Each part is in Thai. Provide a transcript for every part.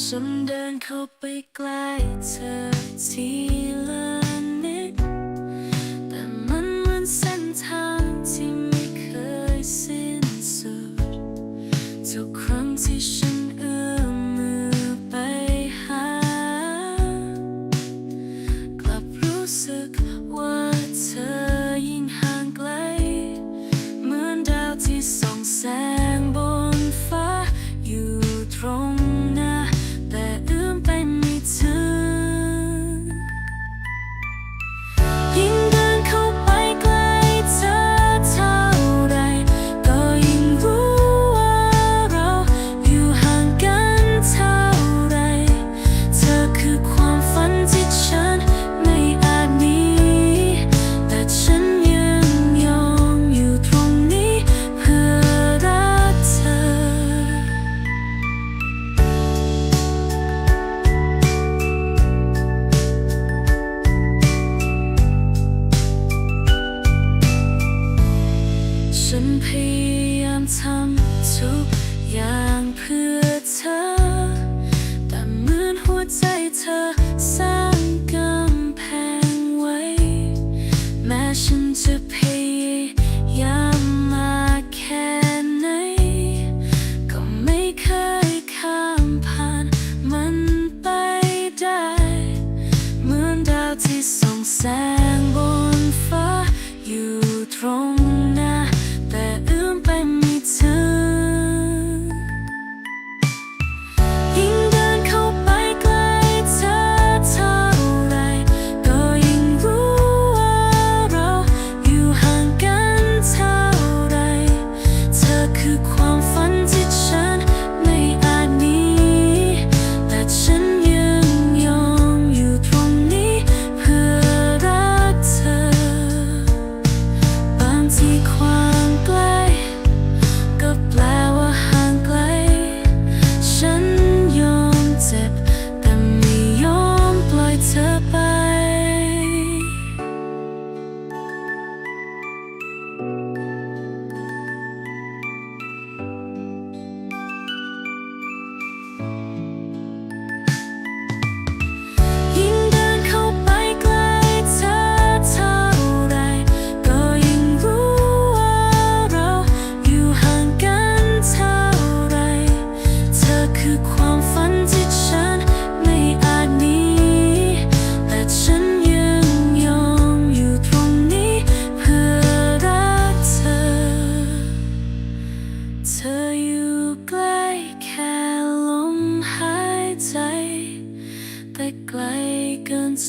ฉันเดินเข้าไปใกล้เธอทีละนิด แต่มันเหมือนเส้นทางที่ไม่เคยสิ้นสุด ทุกครั้งที่ฉันเอื้อมมือไปหา กลับรู้สึกว่าเธอ อย่างเพื่อเธอ แต่เหมือนหัวใจเธอสร้างกำแพงไว้ แม้ฉันจะพยายามมาแค่ไหน ก็ไม่เคยข้ามผ่านมันไปได้ เหมือนดาวที่ส่องแสง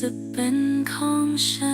จะเป็นของฉัน